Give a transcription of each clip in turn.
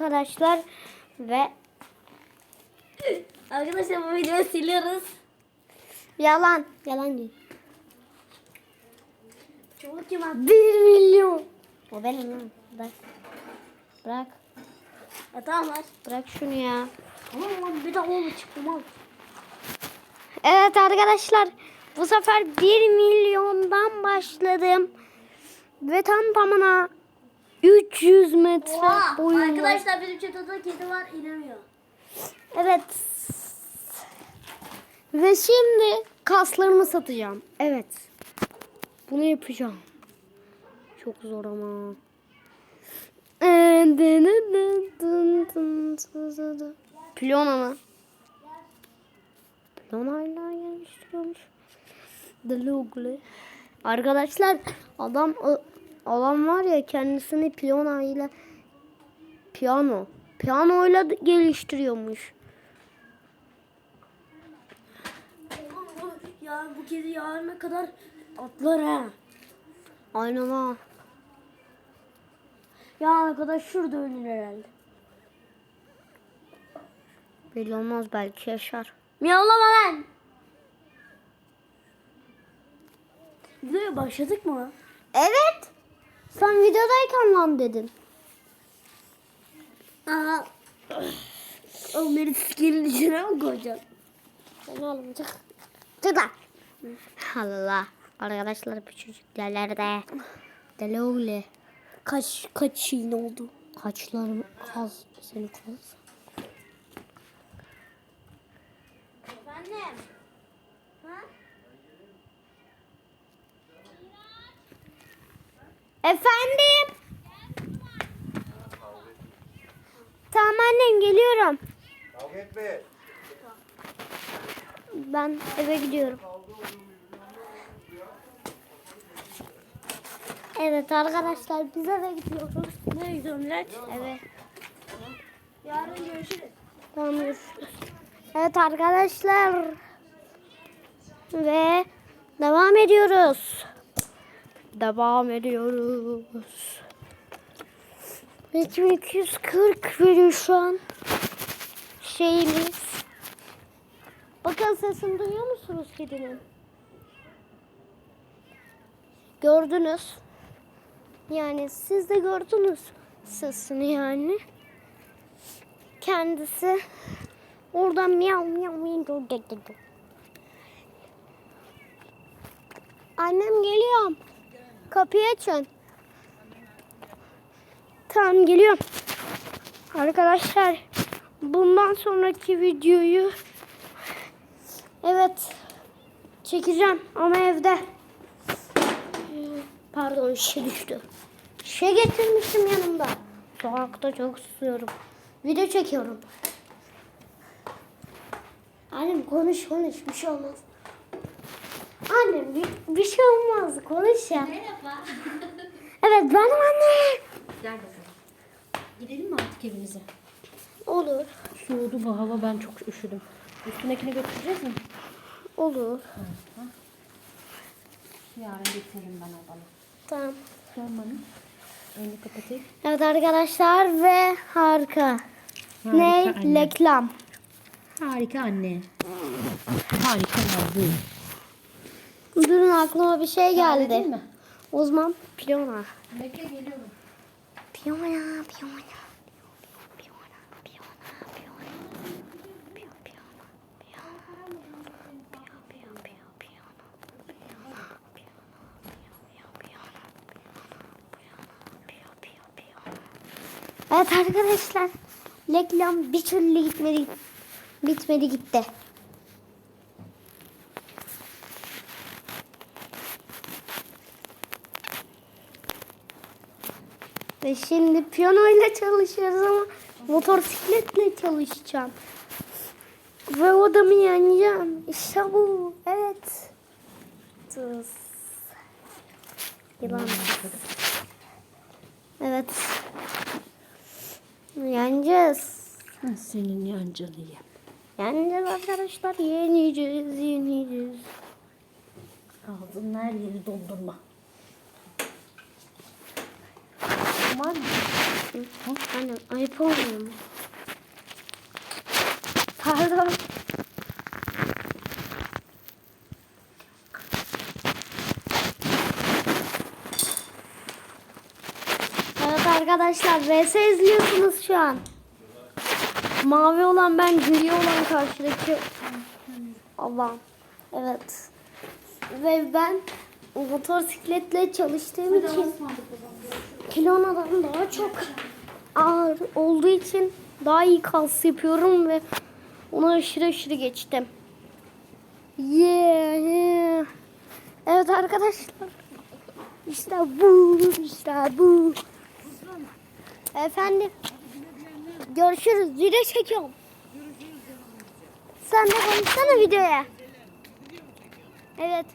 arkadaşlar ve Arkadaşlar bu videoyu siliyoruz. yalan yalan değil. Çabuk kim attı? 1 milyon. O benim lan. Bırak. Bırak. Ya tamam var. Bırak şunu ya. Tamam lan bir daha oldu çıktım al. Evet arkadaşlar bu sefer 1 milyondan başladım. Ve tam tamına 300 metre Oha, arkadaşlar benim çatıda kedi var inemiyor. Evet. Ve şimdi kaslarımı satacağım. Evet. Bunu yapacağım. Çok zor ama. Plona mı? Plona hala geliştiriyormuş. The Logle. Arkadaşlar adam adam var ya kendisini piyano ile piyano piyano ile geliştiriyormuş. Ya bu kedi yarına kadar atlar ha. Aynen ha. Yarına kadar şurada ölür herhalde. Belli olmaz belki yaşar. Miyavlama lan. Videoya başladık mı? Evet. Sen videodayken lan dedin. Aa. Oğlum beni sikerin içine mi koyacaksın? Ben almayacak. Çık lan. Allah. Arkadaşlar bu çocuklarlarda. Deli oğlu. Kaç kaç şeyin oldu? Kaçlarım kaz. Seni kaz. Efendim? Ha? Efendim. Tamam annem geliyorum. Kavga etme. Ben eve gidiyorum. Evet arkadaşlar biz eve gidiyoruz. Nereye gidiyorsun lan? Evet. Yarın görüşürüz. Tamam görüşürüz. Evet arkadaşlar. Ve devam ediyoruz. Devam ediyoruz. 2240 veriyor şu an. Şeyimiz. Bakın sesini duyuyor musunuz kedinin? Gördünüz. Yani siz de gördünüz sesini yani kendisi oradan miyav miyav miyav. Annem geliyorum. Kapıyı açın. Tamam geliyorum. Arkadaşlar bundan sonraki videoyu evet çekeceğim ama evde. Pardon şişe düştü. Şişe getirmiştim yanımda. Sokakta çok susuyorum. Video çekiyorum. Annem konuş konuş bir şey olmaz. Annem bir, bir şey olmaz konuş ya. Merhaba. Evet benim annem. Gel bakalım. Gidelim mi artık evimize? Olur. Soğudu bu hava ben çok üşüdüm. Üstündekini götüreceğiz mi? Olur. Yarın getiririm ben odana. Tamam. Sormanın. Önünü kapatayım. Evet arkadaşlar ve harika. Harika ne? anne. Reklam. Harika anne. Harika yavrum. Durun aklıma bir şey geldi. mi? O zaman piyona. Bekle geliyorum. Piyona, piyona. Piyona, piyona, piyona. Piyo, piyona, piyona. Piyo, piyo, piyo, piyona. Piyona, piyona, piyo, piyo, piyona. Piyo, piyo, piyona. Evet arkadaşlar. Reklam bir türlü gitmedi. Bitmedi gitti. Ve şimdi piyanoyla çalışıyoruz ama motosikletle çalışacağım. Ve odamı yeneceğim. İşte bu. Evet. Tuz. Yılan. Evet. Yeneceğiz. Ben senin yancını yiyeyim. Yeneceğiz arkadaşlar. Yeneceğiz, yeneceğiz. Ağzının her yeri dondurma. Var mı? Annem ayıp olmuyor mu? Pardon. Evet arkadaşlar VS izliyorsunuz şu an. Mavi olan ben, gri olan karşıdaki. Allah'ım. Evet. Ve ben motosikletle çalıştığım için kilonadan daha çok ağır olduğu için daha iyi kas yapıyorum ve ona aşırı aşırı geçtim. Yeah, yeah. Evet arkadaşlar. İşte bu, işte bu. Efendim. Görüşürüz. Video çekiyorum. Sen de konuşsana videoya. Evet.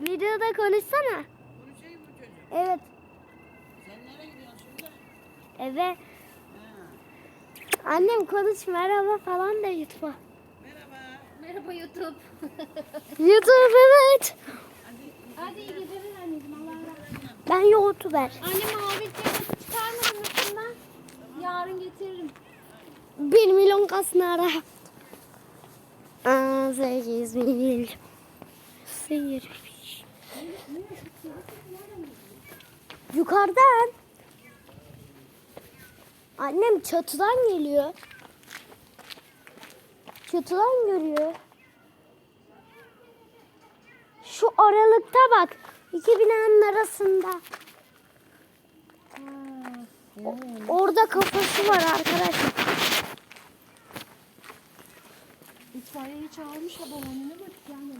Videoda konuşsana. Evet. Evet. Annem konuş merhaba falan da YouTube'a. Merhaba YouTube. YouTube evet. Hadi iyi geceler anneciğim. Allah'a emanet. Ben YouTuber. Anne mavi çıkarmadın üstünden. Yarın getiririm. Bir milyon kasını ara. Aa, Sekiz mil. Seyir. Yukarıdan. Annem çatıdan geliyor. Çatıdan görüyor. Şu aralıkta bak. İki binanın arasında. O- orada kafası var arkadaşlar. İtfaiyeyi çağırmış da balonuna bak. Yani.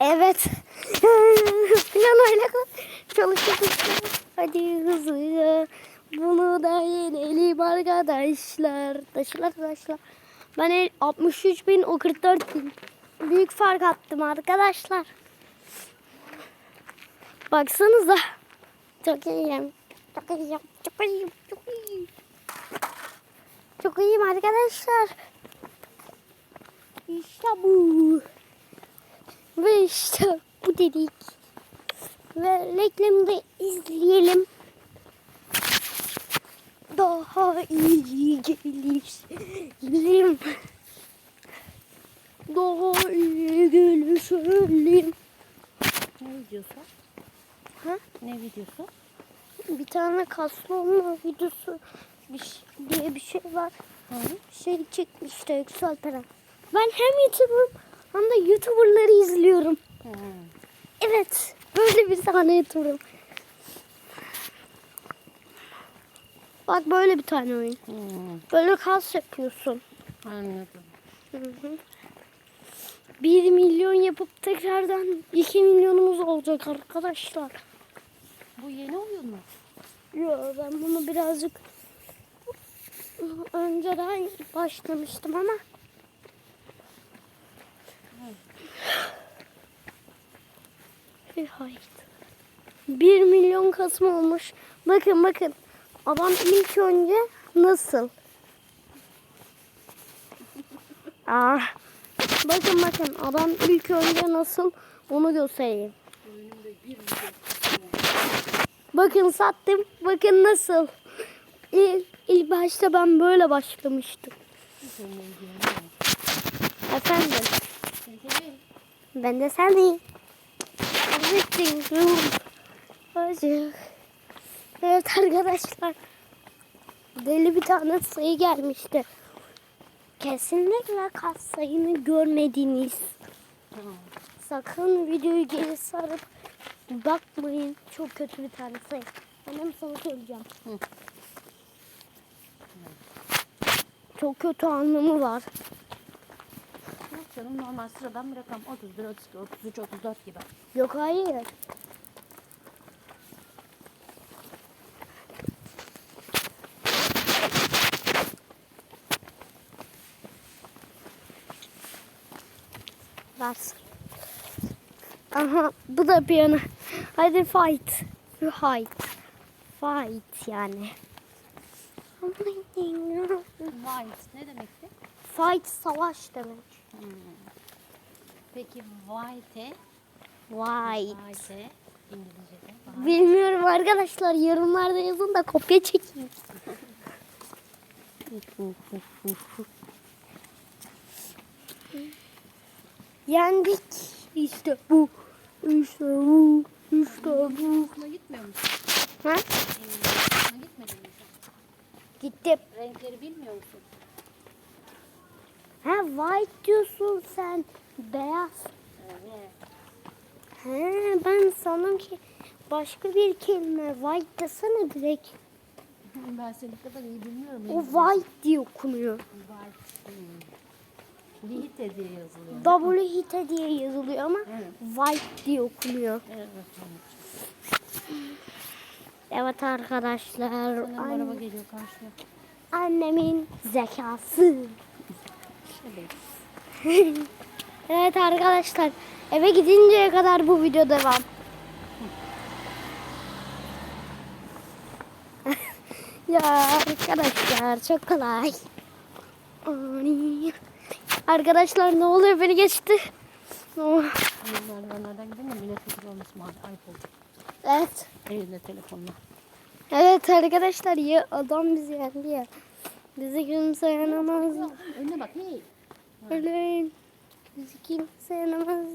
Evet. Piyanoyla çalışıyoruz. Hadi hızlıca. Bunu da yenelim arkadaşlar. Taşlar taşlar. Ben el- 63 bin o 44 bin. Büyük fark attım arkadaşlar. Baksanıza. Çok iyiyim. Çok iyiyim. Çok iyiyim. Çok iyiyim. Çok iyiyim arkadaşlar. İşte bu. Ve işte bu dedik. Ve reklamı da izleyelim. Daha iyi gelişelim. Daha iyi gelişelim. Ne videosu? Ha? Ne videosu? Bir tane kaslı olma videosu bir şey- diye bir şey var. Hı. Şey çıkmıştı Yüksel Peren. Ben hem YouTuber'ım hem de YouTuber'ları izliyorum. Hı. Evet. Böyle bir tane YouTuber'ım. Bak böyle bir tane oyun. Hı. Böyle kas yapıyorsun. Anladım. Hı hı. 1 milyon yapıp tekrardan 2 milyonumuz olacak arkadaşlar. Bu yeni oyun mu? Yo ben bunu birazcık önceden başlamıştım ama Hayır. 1 milyon kasım olmuş. Bakın bakın. Adam ilk önce nasıl? Ah. Bakın bakın adam ilk önce nasıl onu göstereyim. Bakın sattım. Bakın nasıl. İlk, ilk başta ben böyle başlamıştım. Efendim. Ben de seni. Acıktım. Acık. Evet arkadaşlar. Deli bir tane sayı gelmişti. Kesinlikle kas sayını görmediniz. Sakın videoyu geri sarıp bakmayın. Çok kötü bir tane sayı. Annem sana söyleyeceğim. Hı. Çok kötü anlamı var. Yok canım normal sıradan bir rakam. 31, 32, 33, 34 gibi. Yok hayır. Bas. Aha bu da piyano. Hadi fight. Fight. Fight yani. White ne demekti? Fight savaş demek. Peki white White. white İngilizce'de Bilmiyorum arkadaşlar. Yorumlarda yazın da kopya çekeyim. Yendik. İşte bu. İşte bu. İşte bu. Okula gitmiyor musun? Ha? Okula gitmedin mi sen? Gittim. Renkleri bilmiyor musun? Ha white diyorsun sen. Beyaz. Evet. He ben sandım ki başka bir kelime. White desene direkt. Ben seni kadar iyi bilmiyorum. O white diye okunuyor. Var. Hmm. Lihite diye yazılıyor. W hite diye yazılıyor ama Evet. white diye okunuyor. Evet. Evet arkadaşlar. Sanırım an- araba geliyor karşıya. annemin zekası. Evet. Evet arkadaşlar. Eve gidinceye kadar bu video devam. ya arkadaşlar çok kolay. Ani. Arkadaşlar ne oluyor beni geçti. Oh, Merdivenlerden ayıp oldu. Evet. Elinde telefonla. Evet arkadaşlar ya adam bizi yendi ya. Bizi kimse yenemez. Önüne bak hey. Öleyin. Bizi kimse yenemez.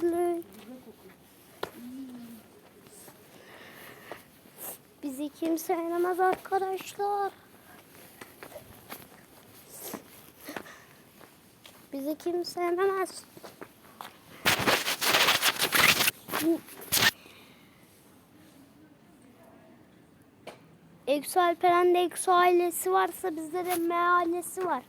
Bizi kimse yenemez arkadaşlar. Bizi kimse yenemez. Eksu Alperen'de Eksu ailesi varsa bizde de M ailesi var.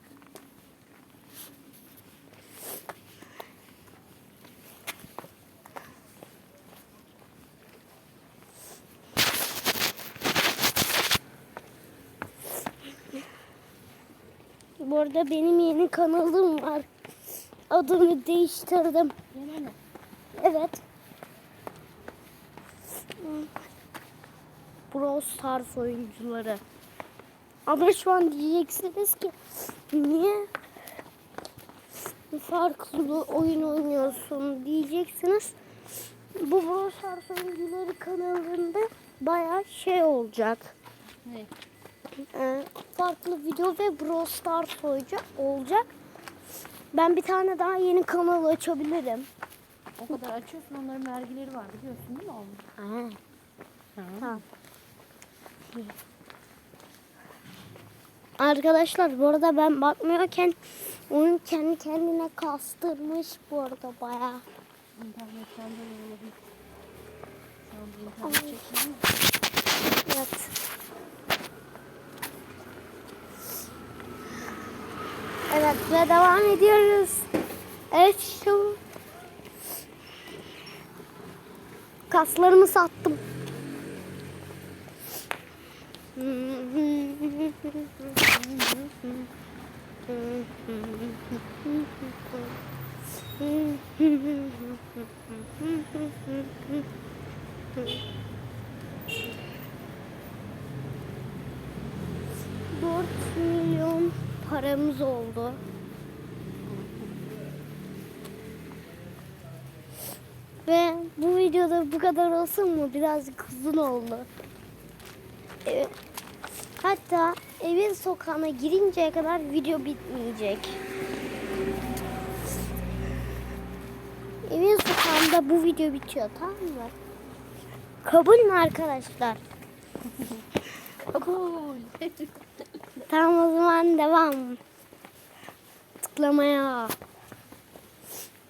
Bu arada benim yeni kanalım var. Adını değiştirdim. Yine mi? Evet. Brawl Stars oyuncuları. Ama şu an diyeceksiniz ki niye farklı oyun oynuyorsun diyeceksiniz. Bu Brawl Stars oyuncuları kanalında bayağı şey olacak. Ne? Ee, farklı video ve Brawl Stars olacak. olacak. Ben bir tane daha yeni kanal açabilirim. O kadar açıyorsun onların vergileri var biliyorsun değil mi oğlum? Ha. Tamam. Arkadaşlar bu arada ben bakmıyorken oyun kendi kendine kastırmış bu arada bayağı. İnternetten de olabilir. Şu an bir internet çekmiyor? Evet. Evet ve devam ediyoruz. Evet bu. Kaslarımı sattım. Dört paramız oldu. Ve bu videoda bu kadar olsun mu? Birazcık uzun oldu. Evet. Hatta evin sokağına girinceye kadar video bitmeyecek. Evin sokağında bu video bitiyor tamam mı? Kabul mü arkadaşlar? Kabul. Tamam o zaman devam. Tıklamaya.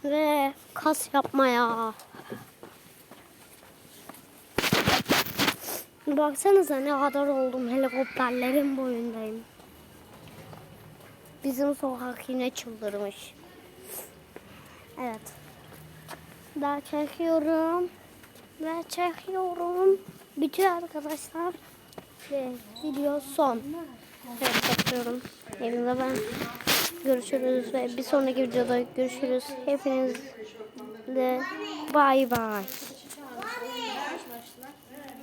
Ve kas yapmaya. Baksanıza ne kadar oldum helikopterlerin boyundayım. Bizim sokak yine çıldırmış. Evet. Daha çekiyorum. Ve çekiyorum. Bitiyor arkadaşlar. Ve video son. Evet kapatıyorum. Evimde ben. Görüşürüz ve bir sonraki videoda görüşürüz. Hepinizle bay bay.